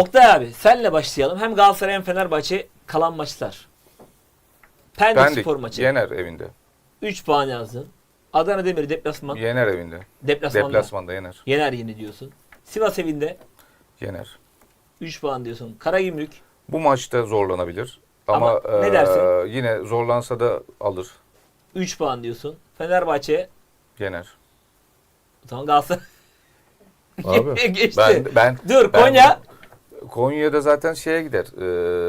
Oktay abi senle başlayalım. Hem Galatasaray hem Fenerbahçe kalan maçlar. Pendik, Pendik spor maçı. yener evinde. 3 puan yazdın. Adana Demir deplasman. Yener evinde. Deplasmanda. Deplasmanda yener. Yener yine diyorsun. Sivas evinde Yener. 3 puan diyorsun. Karagümrük Bu maçta zorlanabilir. Ama, Ama ne eee, dersin? yine zorlansa da alır. 3 puan diyorsun. Fenerbahçe Yener. tamam Galatasaray Abi. geçti. Ben ben Dur ben- Konya Konya'da zaten şeye gider.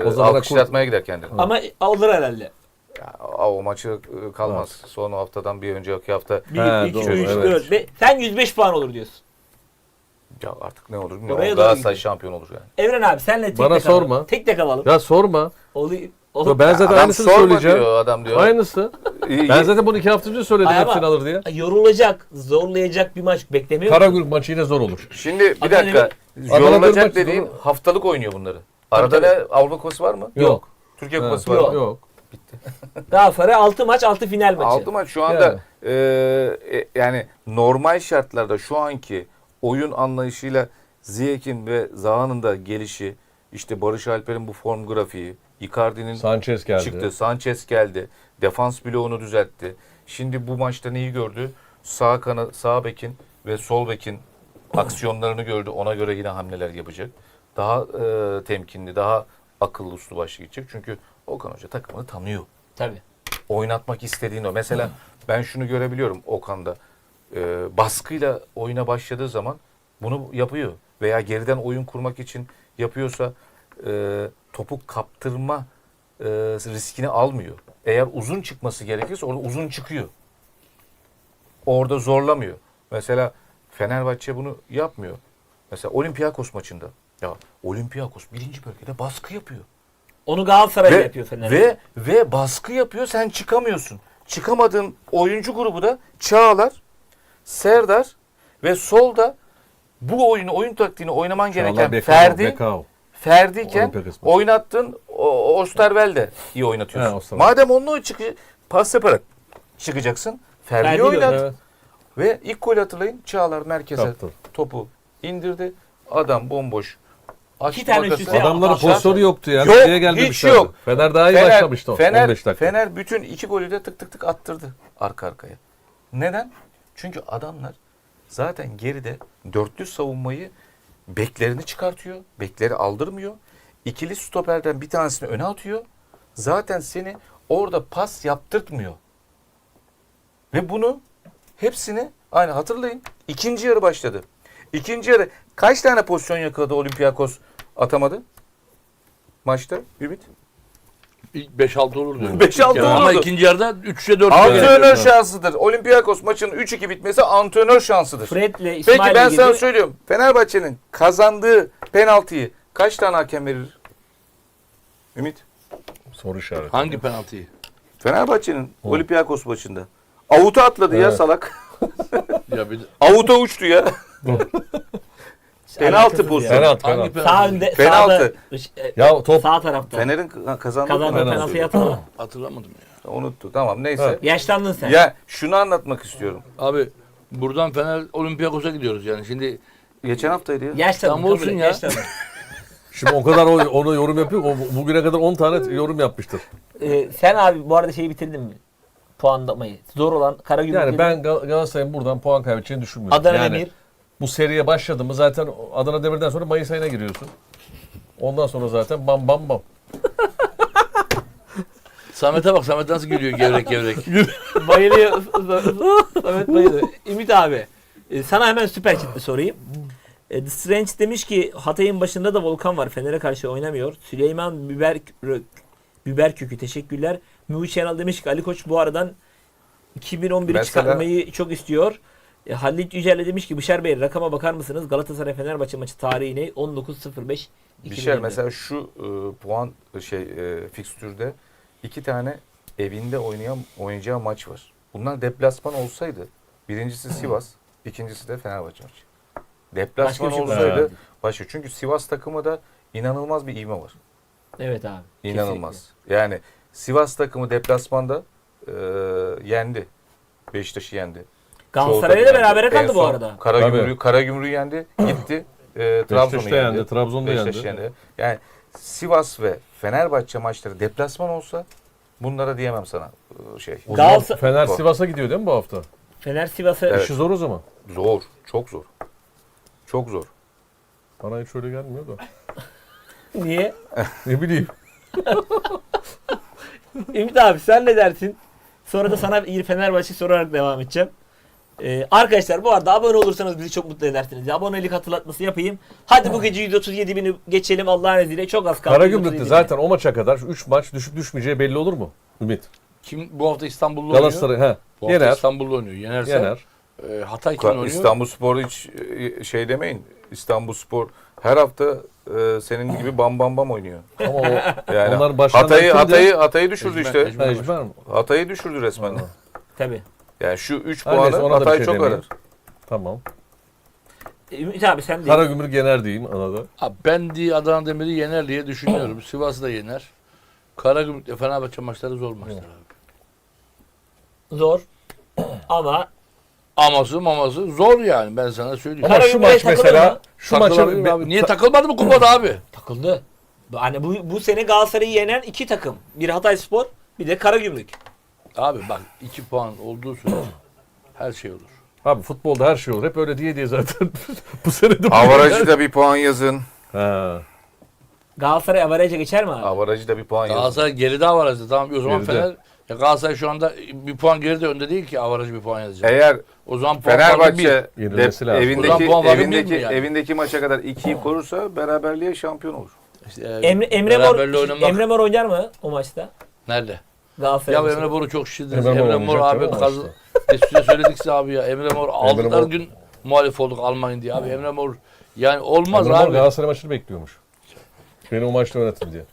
O zamana alkışlatmaya gider kendini. ama alır herhalde. Ya, o maçı e, kalmaz. Son haftadan bir önceki hafta 1, He, 2, doğru, 3, evet. 4, 5. Sen 105 puan olur diyorsun. ya artık ne olur bilmiyorum. Oraya doğru Galatasaray gidiyor. şampiyon olur yani. Evren abi senle tek Bana tek alalım. sorma. Tek tek alalım. Ya sorma. Oluyor. Ya ben zaten Adam aynısını sorma söyleyeceğim. diyor adam diyor. Aynısı. Ben zaten bunu iki hafta önce söyledim Ay ama- hepsini alır diye. Yorulacak, zorlayacak bir maç beklemiyor musun? Karagümrük maçı yine zor olur. Şimdi bir Adana dakika. Adana Yorulacak maçı dediğin doğru. haftalık oynuyor bunları. Arada ne Avrupa Kupası var mı? Yok. Türkiye Ha, Kupası var Yok. mı? Yok. Galatasaray 6 maç 6 final maçı. Altı maç şu anda Yani. e, e, yani normal şartlarda şu anki oyun anlayışıyla Ziyech'in ve Zaha'nın da gelişi işte Barış Alper'in bu form grafiği Icardi'nin Sanchez geldi. çıktı. Sanchez geldi. Defans bloğunu düzeltti. Şimdi bu maçta neyi gördü? Sağ kana sağ bekin ve sol bekin aksiyonlarını gördü. Ona göre yine hamleler yapacak. Daha e, temkinli, daha akıllı uslu başlı gidecek. Çünkü Okan Hoca takımını tanıyor Tabii. oynatmak istediğini o. Mesela ben şunu görebiliyorum Okan'da. Ee, baskıyla oyuna başladığı zaman bunu yapıyor. Veya geriden oyun kurmak için yapıyorsa e, topu kaptırma e, riskini almıyor. Eğer uzun çıkması gerekirse orada uzun çıkıyor. Orada zorlamıyor. Mesela Fenerbahçe bunu yapmıyor. Mesela Olympiakos maçında. Ya Olympiakos birinci bölgede baskı yapıyor. Onu Galatasaray Ve, yapıyor Fenerbahçe. ve, ve baskı yapıyor sen çıkamıyorsun. Çıkamadığın oyuncu grubu da Çağlar, Serdar ve solda bu oyunu, oyun taktiğini oynaman gereken Çağlar Bekao, Ferdi, Bekao. Ferdi'yken oynattın o- Osterwelde iyi oynatıyorsun. Osterwelde. Madem onunla çıkı, pas yaparak çıkacaksın. Ferdi'yi Ferdi oynat. Evet. Ve ilk gol hatırlayın Çağlar merkeze Kaptı. topu indirdi. Adam bomboş. Açtı İki tane üst üste Adamların Aşağı- pozisyonu yoktu ya. Yok, Nereye geldi hiç demişlerdi. yok. Fener daha iyi başlamıştı o. Fener, 15 dakika. Fener bütün iki golü de tık tık tık attırdı arka arkaya. Neden? Çünkü adamlar zaten geride dörtlü savunmayı beklerini çıkartıyor. Bekleri aldırmıyor. İkili stoperden bir tanesini öne atıyor. Zaten seni orada pas yaptırtmıyor. Ve bunu hepsini aynı hatırlayın. İkinci yarı başladı. İkinci yarı kaç tane pozisyon yakaladı Olympiakos atamadı? Maçta Ümit? İlk 5-6 olur diyorum. 5-6 Ama olurdu. ikinci yarıda 3'e 4 Antrenör şansıdır. Olympiakos maçının 3-2 bitmesi antrenör şansıdır. Fred'le Peki İsmail'le ben sana girdi. söylüyorum. Fenerbahçe'nin kazandığı penaltıyı kaç tane hakem verir? Ümit. Soru işareti. Hangi penaltıyı? Fenerbahçe'nin Olympiakos maçında. Avuta atladı ya Evet. salak. Ya bir Avuta uçtu ya. penaltı ya. Penaltı hangi penaltı. Sağ önde, Penaltı. sağda, e, Ya top sağ tarafta. Fener'in ka- kazandığı Kazandığı penaltı. penaltıyı hatırla. Hatırlamadım ya. Unuttu. Tamam neyse. Yaşlandın sen. Ya şunu anlatmak istiyorum. Abi buradan Fener Olympiakos'a gidiyoruz yani. Şimdi Geçen haftaydı ya. Yaşlandın. Tam olsun ya. yaşlandın. şimdi o kadar o- onu yorum yapıyor. O bugüne kadar 10 tane yorum yapmıştır. Ee, sen abi bu arada şeyi bitirdin mi? Puanlamayı. Zor olan Karagümrük. Yani ben Gal- Galatasaray'ın buradan puan kaybedeceğini düşünmüyorum. Adana yani Demir. Bu seriye başladı mı zaten Adana Demir'den sonra Mayıs ayına giriyorsun. Ondan sonra zaten bam bam bam. Samet'e bak Samet nasıl gülüyor gevrek gevrek. Bayılıyor. Samet bayılıyor. Ümit abi. e, Sana hemen süper kitle sorayım. E, The Strange demiş ki Hatay'ın başında da Volkan var. Fener'e karşı oynamıyor. Süleyman Biber Biber Kökü teşekkürler. Mühi Şenal demiş ki Ali Koç bu aradan 2011'i Mesela- çıkartmayı çok istiyor. E, Halit Yücel'le demiş ki Bişar Bey rakama bakar mısınız? Galatasaray Fenerbahçe maçı tarihine 19.05 Bir şey mesela şu e, puan şey e, fikstürde iki tane evinde oynayan oynayacağı maç var. Bunlar deplasman olsaydı birincisi Sivas, ikincisi de Fenerbahçe maçı. Deplasman Başka bir şey olsaydı yok. başka. Çünkü Sivas takımı da inanılmaz bir ivme var. Evet abi. İnanılmaz. Yani Sivas takımı deplasmanda e, yendi. Beşiktaş'ı yendi. Galatasaray'la Çoğu berabere kaldı bu arada. Karagümrük. Karagümrük yendi. Gitti. e, Trabzon'u yendi. yendi, Trabzon'da Beşiktaş yendi. yendi. Yani Sivas ve Fenerbahçe maçları deplasman olsa bunlara diyemem sana e, şey. O zaman Galatasaray- Fener Zor. Sivas'a gidiyor değil mi bu hafta? Fener Sivas'a Evet. İşi zor o zaman. Zor, çok zor. Çok zor. Bana hiç öyle gelmiyor da. niye? Ne bileyim. Ümit abi sen ne dersin? Sonra da sana bir Fenerbahçe sorarak devam edeceğim. Ee, arkadaşlar bu arada abone olursanız bizi çok mutlu edersiniz. Abonelik hatırlatması yapayım. Hadi bu gece 137 bini geçelim Allah'ın izniyle. Çok az kaldı. Karagümrük'te 137 zaten o maça kadar 3 maç düşüp düşmeyeceği belli olur mu? Ümit. Kim bu hafta İstanbul'da oynuyor? Galatasaray he. Bu hafta Yener. İstanbul'da oynuyor. Yenerse Yener. e, Hatay kim oynuyor? İstanbul Spor hiç e, şey demeyin. İstanbul Spor her hafta e, senin gibi bam bam bam oynuyor. Ama o Yani Onların başkanları Hatay'ı kimdi? Hatay'ı Hatay'ı düşürdü Ecmen- işte. Ecmen- mi? Hatay'ı düşürdü resmen. Tabii. Yani şu 3 Her neyse, puanı ona da bir Hatay şey çok demeyeyim. arar. Tamam. Ee, Ümit abi sen de. Karagümrük yener diyeyim anada. Abi ben diye Adana Demir'i yener diye düşünüyorum. Sivas'ı da yener. Karagümrük'le Fenerbahçe maçları zor maçlar abi. Zor. Ama Aması maması zor yani ben sana söyleyeyim. Ama şu Karagümrük'e maç takılır mesela mı? şu maçı Takılabilir be- abi. Niye takılmadı mı kupada abi? takıldı. Hani bu, bu sene Galatasaray'ı yenen iki takım. Bir Hatay Spor, bir de Karagümrük. Abi bak iki puan olduğu sürece her şey olur. Abi futbolda her şey olur. Hep öyle diye diye zaten bu sene de Avarajı da bir puan yazın. Ha. Galatasaray avaraja geçer mi abi? Avarajı da bir puan yazın. Galatasaray geride avarajda tamam o zaman Geride. Fener ya Galatasaray şu anda bir puan geride önde değil ki avarajı bir puan yazacak. Eğer O zaman puan farkı bir. Fenerbahçe Yenilmesi de lazım. evindeki puan farkı evindeki bir mi yani? evindeki maça kadar 2'yi korursa beraberliğe şampiyon olur. İşte, e, Emre, Emre Mor, beraberle oynamak- Emre Mor oynar mı o maçta? Nerede? Galatasaray Ya. Emre Mor'u çok şişirdiniz. Emre Emre, Mor abi maçta? Biz size söyledik size abi ya. Emre Mor aldıkları Mor- gün muhalif olduk almayın diye abi. Emre Mor yani olmaz Emre Mor abi. Galatasaray maçını bekliyormuş. Beni o maçta oynatın diye.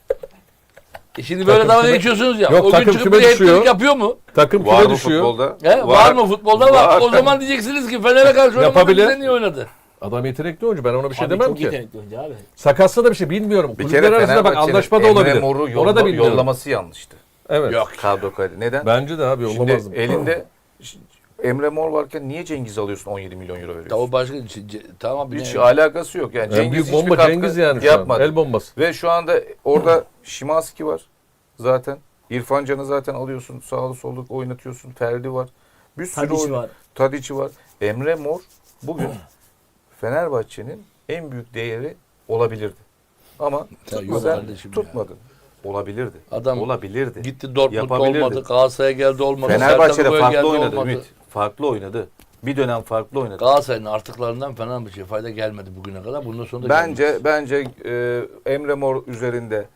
E şimdi böyle Takım dalga küme- geçiyorsunuz ya. Yok, o gün takım çıkıp küme bir düşüyor. heplik yapıyor mu? Takım Var küme mı düşüyor. futbolda? He, var. mı futbolda? Var. Var. O zaman diyeceksiniz ki Fener'e karşı oynamadı Yapabilir. bize niye oynadı? Adam yetenekli oyuncu. Ben ona bir şey Abi demem çok ki. yetenekli oyuncu abi. Sakatsa da bir şey bilmiyorum. Bir Kulüpler kere arasında bak Fenerbahçe'nin anlaşma da Emre olabilir. Mor'u Ona yolla- da bilmiyorum. yollaması yanlıştı. Evet. Yok. Kadro kaydı. Neden? Bence de abi Şimdi elinde Emre Mor varken niye Cengiz alıyorsun 17 milyon euro veriyorsun? o başka ce- ce- tamam bir Hiç alakası yok. Yani En Cengiz büyük hiçbir bomba katkı Cengiz yani şu yapmadı. El bombası. Ve şu anda orada Şimanski var zaten. İrfan Can'ı zaten alıyorsun. Sağlı sollu oynatıyorsun. Ferdi var. Bir sürü Tadiç oyun- var. Tadiç'i var. Emre Mor bugün Fenerbahçe'nin en büyük değeri olabilirdi. Ama Ya yok tutmadı. kardeşim ya. tutmadı. Olabilirdi. Adam olabilirdi. Gitti Dortmund'da Yapabilirdi. olmadı. Galatasaray'a geldi olmadı. Fenerbahçe'de Sertaroğlu'ya farklı geldi oynadı olmadı. Ümit. Farklı oynadı. Bir dönem farklı oynadı. Galatasaray'ın artıklarından Fenerbahçe'ye fayda gelmedi bugüne kadar. Bundan sonra da Bence bence e, Emre Mor üzerinde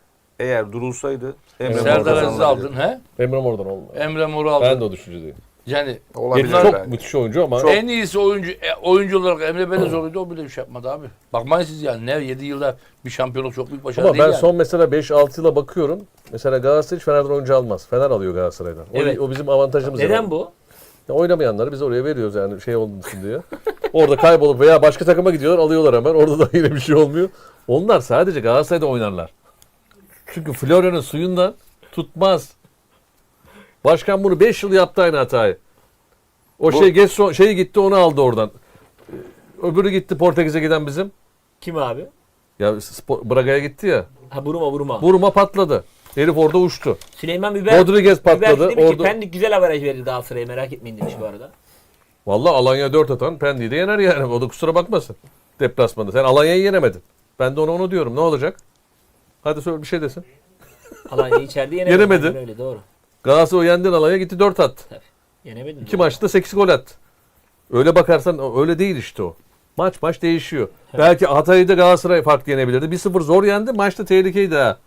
eğer durulsaydı Emre. Mor Serdar Aziz'i aldın he? Emre Mor'dan olmaz. Emre Mor'u aldın. Ben de o düşüncedeyim. Yani Olabilir Çok bence. müthiş oyuncu ama Çok. en iyisi oyuncu e, oyuncu olarak Emre Belezoğlu'ydu o bile bir şey yapmadı abi. Bakmayın siz yani ne 7 yılda bir şampiyonluk çok büyük başarı ama değil ben yani. son mesela 5-6 yıla bakıyorum. Mesela Galatasaray hiç Fener'den oyuncu almaz. Fener alıyor Galatasaray'dan. O, Evet. o bizim avantajımız. Neden yani. bu? Ya oynamayanları biz oraya veriyoruz yani şey olmasın diye. Orada kaybolup veya başka takıma gidiyorlar alıyorlar hemen. Orada da yine bir şey olmuyor. Onlar sadece Galatasaray'da oynarlar. Çünkü Florya'nın suyundan tutmaz. Başkan bunu 5 yıl yaptı aynı hatayı. O Bu- şey geç son, şey gitti onu aldı oradan. Ee, Öbürü gitti Portekiz'e giden bizim. Kim abi? Ya Spor- Braga'ya gitti ya. Ha Buruma Buruma. Vurma patladı. Herif orada uçtu. Süleyman Biber. Rodriguez Biber patladı. demiş ki Orada... Pendik güzel avaraj verir Galatasaray'a merak etmeyin demiş bu arada. Vallahi Alanya 4 atan Pendik'i de yener yani. O da kusura bakmasın. Deplasmanda. Sen Alanya'yı yenemedin. Ben de ona onu diyorum. Ne olacak? Hadi söyle bir şey desin. Alanya'yı içeride yenemedi. Yenemedi. Öyle doğru. Galatasaray yendin Alanya gitti 4 attı. Yenemedin. İki maçta 8 gol attı. Öyle bakarsan öyle değil işte o. Maç maç değişiyor. Belki Hatay'da Galatasaray farklı yenebilirdi. 1-0 zor yendi. Maçta tehlikeliydi ha.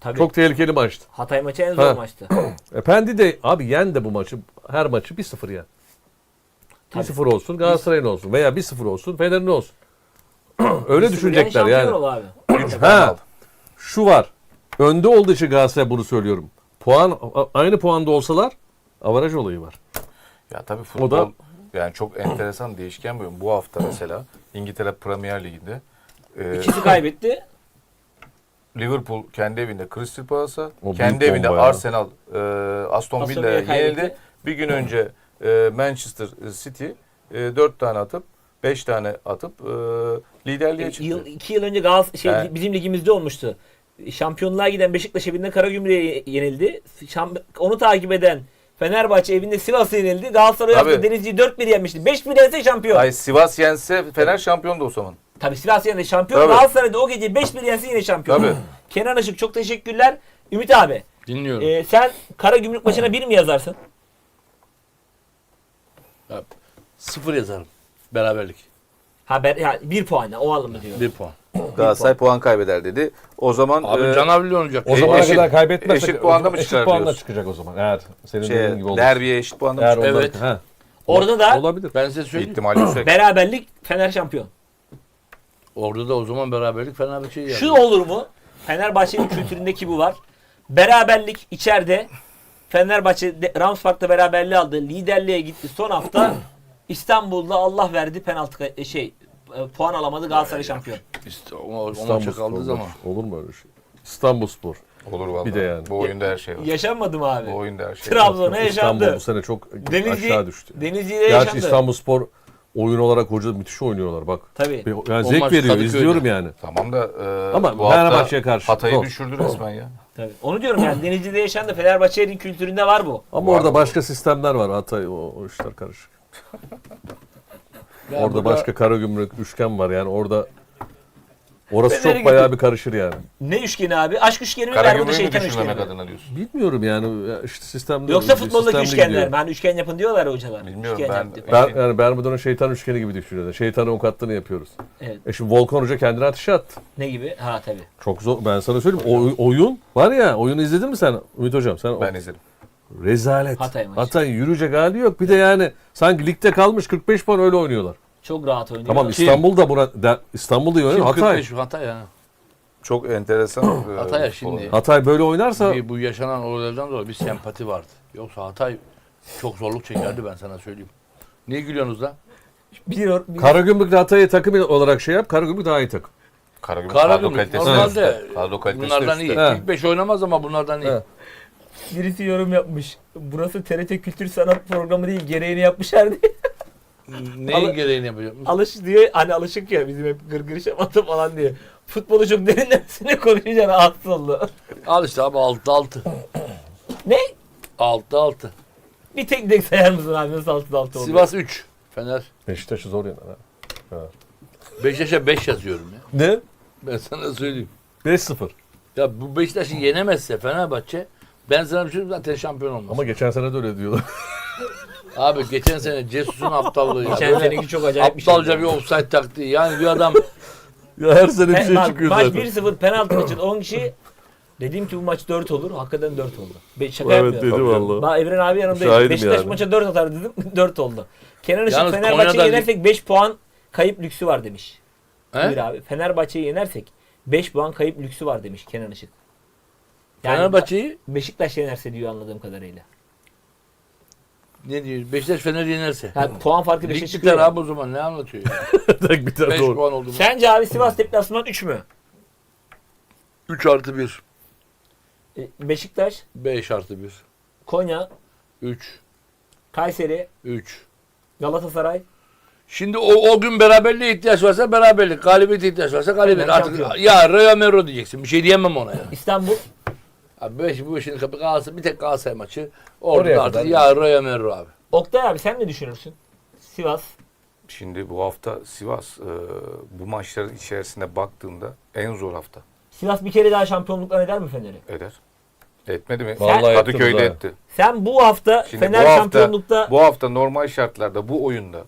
Tabii. Çok tehlikeli maçtı. Hatay maçı en zor Ha. maçtı. E Pendi de abi yen de bu maçı. Her maçı 1-0 yen. Tabii. 1-0 olsun Galatasaray'ın olsun veya 1-0 olsun Fener'in olsun. öyle düşünecekler yani. ol abi. Ha. Şu var. Önde olduğu için Galatasaray bunu söylüyorum. Puan aynı puanda olsalar avaraj olayı var. Ya tabii futbol da- yani çok enteresan değişken bir oyun. Bu hafta mesela İngiltere Premier Ligi'nde e, İkisi kaybetti. Liverpool kendi evinde Crystal Palace'a, O kendi evinde ya. Arsenal e, Aston Villa'ya yenildi. Bir gün önce e, Manchester City e, 4 tane atıp 5 tane atıp e, liderliğe çıktı. Yıl, iki yıl önce Galatasaray şey, Evet. bizim ligimizde olmuştu. Şampiyonluğa giden Beşiktaş evinde Karagümrük'e yenildi. Şamp- onu takip eden Fenerbahçe evinde Sivas'a yenildi. Galatasaray Tabii. Denizli'yi 4-1 yenmişti. 5-1 yense şampiyon. Ay Sivas yense Fener şampiyon da o zaman. Tabii Sivas yendi şampiyon. Tabii. Galatasaray'da o gece 5-1 yense yine şampiyon. Tabii. Kenan Işık çok teşekkürler. Ümit abi Dinliyorum. e, sen Karagümrük maçına bir mi yazarsın? Sıfır yazarım. Beraberlik. Ha ben, ya, bir puanla o anlamda diyorum. Bir puan. Galatasaray puan kaybeder dedi. O zaman Abi e, Canavilli oynayacak. O E, zamana eşit- kadar kaybetmezsek eşit puanda mı eşit çıkar puanla diyorsun? çıkacak o zaman. Eğer senin şey, dediğin gibi olur. derbiye eşit puanla mı Eğer çıkar? onlar, Evet. He. Orada da olabilir. Ben size söyleyeyim. İhtimali yüksek. beraberlik Fener şampiyon. Orada da o zaman beraberlik Fenerbahçe'yi Şu yazıyor. olur mu? Fenerbahçe'nin kültüründeki bu var. Beraberlik içeride Fenerbahçe de- Rams Park'ta beraberliği aldı. Liderliğe gitti. Son hafta İstanbul'da Allah verdi penaltı ka- şey e, puan alamadı Galatasaray şampiyon. İşte o, o İstanbul maça Spor kaldığı olur. zaman. Olur mu öyle şey? İstanbul Spor. Olur vallahi. Bir de yani. Bu oyunda her şey var. Yaşanmadı mı abi? Bu oyunda her şey var. Trabzon'a İstanbul yaşandı. bu sene çok Denizli, aşağı düştü. Denizli'de Gerçi yaşandı. İstanbul Spor oyun olarak hoca müthiş oynuyorlar bak. Tabii. Bir- Yani zevk veriyor, Kadıköy'de. izliyorum yani. Tamam da e, Ama bu hafta Fenerbahçe'ye karşı Hatay'ı zor. düşürdü resmen ya. Tabii. Onu diyorum yani Denizli'de yaşandı. Fenerbahçe'nin kültüründe var bu. Ama Var orada mı? başka sistemler var. Hatay o, o işler karışık. Ya orada burada başka Karagümrük üçgen var yani orada orası çok bayağı gidip- bir karışır yani. Ne üçgeni abi? Aşk üçgeni mi? Bermuda Karagümrük'ü şeytan üçgeni mi? adına diyorsun. Bilmiyorum yani ya işte sistemde Yoksa futboldaki üçgenler gidiyor. Hani üçgen yapın diyorlar hocalar. Bilmiyorum, Üçgen ben- yaptı. Ben, yani Bermuda'nın şeytan üçgeni gibi düşünüyorlar. Şeytanın avukatlığını yapıyoruz. Evet. E şimdi Volkan Hoca kendine ateşe attı. Ne gibi? Ha tabii. Çok zor. Ben sana söyleyeyim. O, oyun var ya. Oyunu izledin mi sen Ümit Hocam? Sen Ben izledim. Rezalet. Hatay maçı. Hatay yürüyecek hali yok. Bir de yani sanki ligde kalmış 45 puan öyle oynuyorlar. Çok rahat oynuyor. Tamam Kim? İstanbul'da buna de, İstanbul'da iyi oynuyor. Hatay. 45 Hatay ya. Çok enteresan. e, Hatay'a şimdi-. Hatay böyle oynarsa Bir, bu yaşanan olaylardan dolayı bir sempati vardı. Yoksa Hatay çok zorluk çekerdi ben sana söyleyeyim. Niye gülüyorsunuz lan? Biliyor. biliyor. Karagümrük Hatay'ı takım olarak şey yap. Karagümrük daha iyi takım. Karagümrük kadro Karagümrük kalitesi normalde üstte. Kadro kalitesi bunlardan üstte. iyi. He. İlk 5 oynamaz ama bunlardan iyi. He. Birisi yorum yapmış. Burası TRT Kültür Sanat Programı değil. Gereğini yapmışlar diye. Neyin Al- gereğini yapacak? Alış diye hani alışık ya bizim hep gırgır şamata falan diye. Futbolu çok derinlemesine konuşunca rahatsız oldu. Al işte abi 6 6. ne? 6 6. Bir tek tek sayar mısın abi nasıl altı altı oldu? Sivas 3. Fener. Beşiktaş'ı zor yener ha. Beşiktaş'a 5 yazıyorum ya. Ne? Ben sana söyleyeyim. 5-0. Ya bu Beşiktaş'ı yenemezse Fenerbahçe ben sana bir şey söyleyeyim zaten şampiyon olmaz. Ama geçen sene de öyle diyorlar. Abi geçen sene Cesus'un aptallığı ya. Geçen Böyle seneki çok acayip bir şey. Aptalca bir offside taktiği. Yani bir adam ya her sene bir Pe- şey bak, çıkıyor maç zaten. 1-0 penaltı maçın 10 kişi dedim ki bu maç 4 olur. Hakikaten 4 oldu. Be şaka Evet yapmıyorum. dedi valla. Ba Evren abi yanımdaydı. Şahidim Beşiktaş yani. maça 4 atar dedim. 4 oldu. Kenan Işık Yalnız Fenerbahçe'yi Konya'da- yenersek 5 puan kayıp lüksü var demiş. He? Buyur abi. Fenerbahçe'yi yenersek 5 puan kayıp lüksü var demiş Kenan Işık. Yani Fenerbahçe'yi Beşiktaş yenerse diyor anladığım kadarıyla. ne diyor? Beşiktaş Fener yenerse. Yani puan farkı Lig 5'e biter çıkıyor. abi o zaman ne anlatıyor ya? Bir tane 5 doğru. puan oldu mu? Sence abi Sivas deplasman 3 mü? 3 artı 1. E, Beşiktaş, 5 artı 1. Konya, 3. Kayseri, 3. Galatasaray. Şimdi o, o gün beraberliğe ihtiyaç varsa beraberlik, galibiyete ihtiyaç varsa galibiyet. Artık şampiyon. ya Real Mero diyeceksin. Bir şey diyemem ona ya. İstanbul. Abi beş, bu işin kapı Galatasaray, bir tek Galatasaray maçı. Orada Oraya da artık kadar ya Real Mero abi. Oktay abi sen ne düşünürsün? Sivas. Şimdi bu hafta Sivas e, bu maçların içerisine baktığında en zor hafta Sivas bir kere daha şampiyonluktan eder mi Fener'i? eder. Etmedi mi? Vallahi Kadıköy'de ettiniz ha. etti. Sen bu hafta Şimdi Fener bu hafta- şampiyonlukta Bu hafta normal şartlarda bu oyunda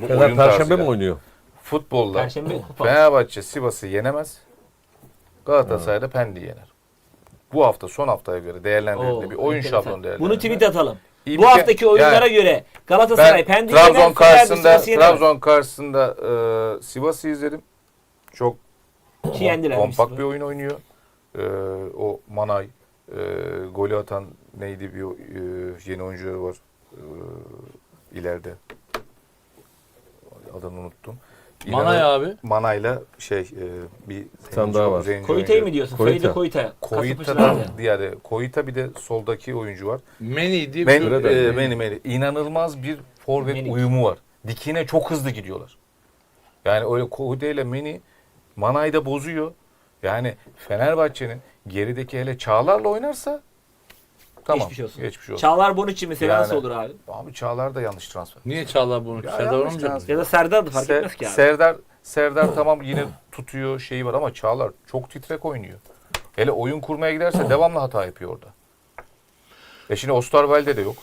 bu Fener oyun Perşembe tarzıyla mi oynuyor? Futbolda Perşembe kupa. Fenerbahçe Sivas'ı yenemez. Galatasaray da Pendik'i yener. Bu hafta son haftaya göre değerlendirildiğinde Oo, bir oyun enteresan. şablonu değerlendirildiğinde. Bunu tweet atalım. İyi bu haftaki oyunlara yani göre Galatasaray ben Pendik'e Trabzon karşısında. Trabzon karşısında e, Sivas'ı izledim. Çok Ki yendiler kompakt bir oyun oynuyor. E, o Manay e, golü atan neydi bir e, yeni oyuncuları var e, ileride. Adını unuttum. Manay İnanın- abi. Manayla şey e, bir tane daha var. zenci Koyuta'yı mı diyorsun? Koyuta. Feride Koyuta. Koyuta'dan yani Koyuta bir de soldaki oyuncu var. Meni diye Men, Süre de- e, Meni Meni. İnanılmaz bir forvet Meni. uyumu var. Dikine çok hızlı gidiyorlar. Yani öyle Kohude ile Meni Manay'ı da bozuyor. Yani Fenerbahçe'nin gerideki hele Çağlar'la oynarsa tamam. Geçmiş olsun. Geçmiş olsun. Çağlar Bonucci mesela Yani- nasıl olur abi? Abi Çağlar da yanlış transfer. Niye Çağlar bunu? Ya Serdar transfer. Ya da Serdar da fark Se- etmez ki abi. Serdar Serdar tamam yine tutuyor şeyi var ama Çağlar çok titrek oynuyor. Hele oyun kurmaya giderse devamlı hata yapıyor orada. E şimdi Osterwalde de yok.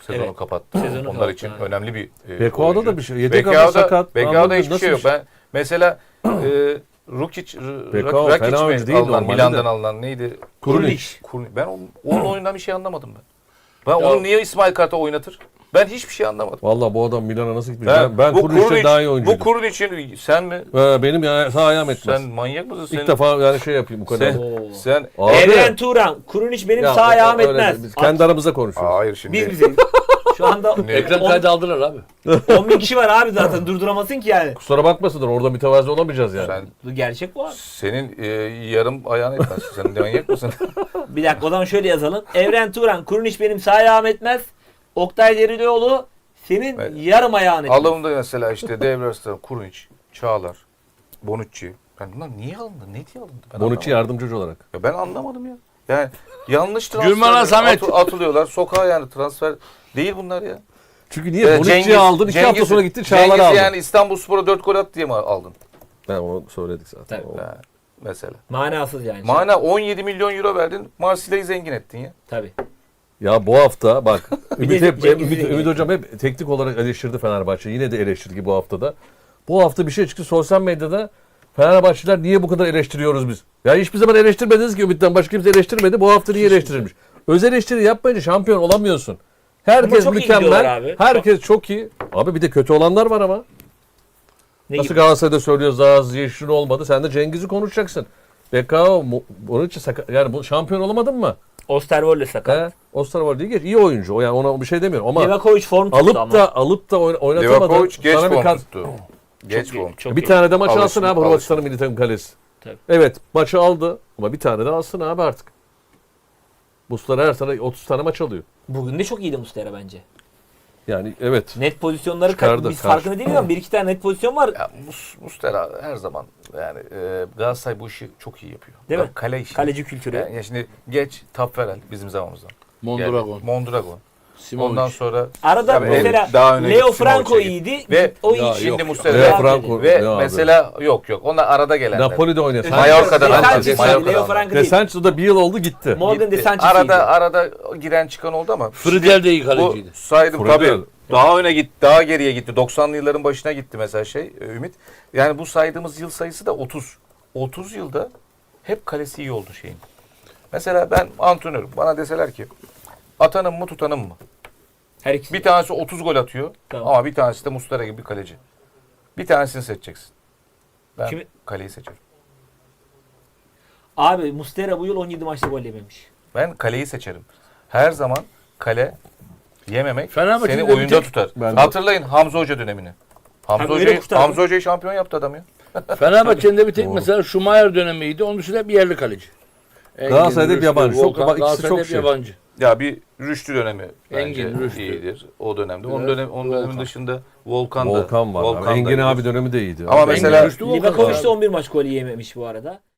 Sezonu Evet. kapattı. Sezonu Onlar kapattı, için evet. önemli bir e, Bekoa'da oyuncu. da bir şey. Yedek ama Bekoa'da, sakat. Bekoa'da hiçbir nasıl şey yok. şey? Ben mesela e, Rukic, Bekao Rakic fena mi değil alınan, normalde Milan'dan de. alınan neydi? Kurunic. Ben onun, onun oyundan bir şey anlamadım ben. Ben Ya- onu niye İsmail Kart'a oynatır? Ben hiçbir şey anlamadım. Valla bu adam Milan'a nasıl gitmiş? Ben, Ben, bu Kurnic'ten daha iyi Bu oyuncuydum. Kurunic'in sen mi? Ee, benim ya, sağ ayağım etmez. Sen manyak mısın? İlk Sen, defa yani şey yapayım bu kadar. Sen, Oo. sen Abi, Evren Turan, Kurunic benim ya, sağ ayağım etmez. Biz kendi aramızda konuşuyoruz. Aa, hayır şimdi. Biz bize. Şu anda Ne? On- kaydı aldılar abi. 10 bin kişi var abi zaten durduramazsın ki yani. Kusura bakmasınlar orada mütevazi olamayacağız yani. Sen, Bu gerçek bu abi. senin e, yarım ayağın etmez. Sen manyak mısın? Bir dakika o zaman şöyle yazalım. Evren Turan, Kurunic benim sağ ayağım etmez. Oktay Derilioğlu senin Evet. yarım ayağın etmez. Alımda mesela işte Devre arasında Kurunic, Çağlar, Bonucci. Ben bunlar niye alındı? Ne diye alındı? Ben Bonucci anlamadım. yardımcı olarak. Ya ben anlamadım ya. Yani yanlış transfer. Atılıyorlar. Sokağa yani transfer değil bunlar ya. Çünkü niye? Ee, Bonucci'yi aldın, iki hafta sonra gittin Çağlar'ı Cengiz aldın. yani İstanbul Spor'a 4 gol attı diye mi aldın? Ben onu söyledik zaten. Tabii. O- Ha, mesela. Manasız yani. Mana 17 milyon euro verdin. Marsilya'yı zengin ettin ya. Tabii. Ya bu hafta bak Ümit, de hep, Cengiz Ümit. Ümit Hocam hep teknik olarak eleştirdi Fenerbahçe. Yine de eleştirdi bu haftada. Bu hafta bir şey çıktı sosyal medyada. Fenerbahçeliler niye bu kadar eleştiriyoruz biz? Ya hiçbir zaman eleştirmediniz ki Ümit'ten başka kimse eleştirmedi. Bu hafta niye eleştirilmiş? Öz eleştiri yapmayınca şampiyon olamıyorsun. Herkes çok iyi gidiyorlar mükemmel. abi. Herkes çok iyi. Abi bir de kötü olanlar var ama. Ne Nasıl gibi? Galatasaray'da söylüyoruz Zaz, Yeşil olmadı. Sen de Cengiz'i konuşacaksın. Bekao, Mu- onun için sakat, yani bu şampiyon olamadın mı? Osterwold'le sakat. He? Osterwald değil geç. iyi oyuncu. O yani ona bir şey demiyorum ama Livakovic form tuttu alıp ama. da alıp da oyna- oynatamadın. Livakovic geç Sana bir form kat- tuttu. Geç Çok iyi, form. çok bir iyi. tane de maç alsın abi alışsın. Hırvatistan'ın milli takım kalesi. Tabii. Evet maçı aldı ama bir tane de alsın abi artık. Muslera her sene 30 tane maç alıyor. Bugün de çok iyiydi Muslera bence. Yani evet. Net pozisyonları Çıkardı, biz karşı. farkında değiliz ama bir iki tane net pozisyon var. Ya Mus, Mustera her zaman yani e, Galatasaray bu işi çok iyi yapıyor. Değil Ya mi? Kale işi. Kaleci kültürü. Yani ya şimdi geç Tapferel bizim zamanımızdan. Mondragon. Geldi. Mondragon. Simovic. Ondan sonra Arada Tabii, mesela evet, daha öne Leo Franco iyiydi. Ve o Ya iyi. yok. şimdi Leo Mustera Leo Franco ve Ne abi? mesela yok yok. Onlar arada gelenler. Napoli'de oynuyor. Sen Mallorca'dan De aldı. Sanchez Mallorca'dan Leo aldı. Franco De değil. Sancho'da bir yıl oldu gitti. Morgan De. Sanchez arada iyiydi. arada giren çıkan oldu ama Friedel de iyi bu kaleciydi. saydım tabii. Daha öne gitti, daha geriye gitti. 90'lı yılların başına gitti mesela şey e, Ümit. Yani bu saydığımız yıl sayısı da 30. 30 yılda hep kalesi iyi oldu şeyin. Mesela ben antrenörüm. Bana deseler ki atanım mı tutanım mı? Her ikisi. Bir tanesi 30 gol atıyor Tamam. ama bir tanesi de Mustara gibi bir kaleci. Bir tanesini seçeceksin. Ben Kimi- kaleyi seçerim. Abi Muslera bu yıl 17 maçta gol yememiş. Ben kaleyi seçerim. Her zaman kale yememek Fenerbahçe'de seni bir oyunda tek- tutar. Ben de- Hatırlayın Hamza Hoca dönemini. Hamza Tabii öyle Hoca'yı, kurtardı. Hamza Hoca'yı şampiyon yaptı adam ya. Fenerbahçe'nin de bir tek Doğru. mesela Schumacher dönemiydi. Onun dışında hep bir yerli kaleci. Engin, Galatasaray'da hep Rüştü, yabancı. Çok- Volkan, Galatasaray'da çok hep şey. yabancı. Ya bir Rüştü dönemi bence Engin, Rüştü. iyidir o dönemde. Onun Evet, dönem onun Volkan. dönemin dışında Volkan da. Volkan var. Volkan da Engin iyidir. abi dönemi de iyiydi. Ama Engin- mesela- Rüştü, Volkan Livakovic de abi. 11 maç gol yememiş bu arada.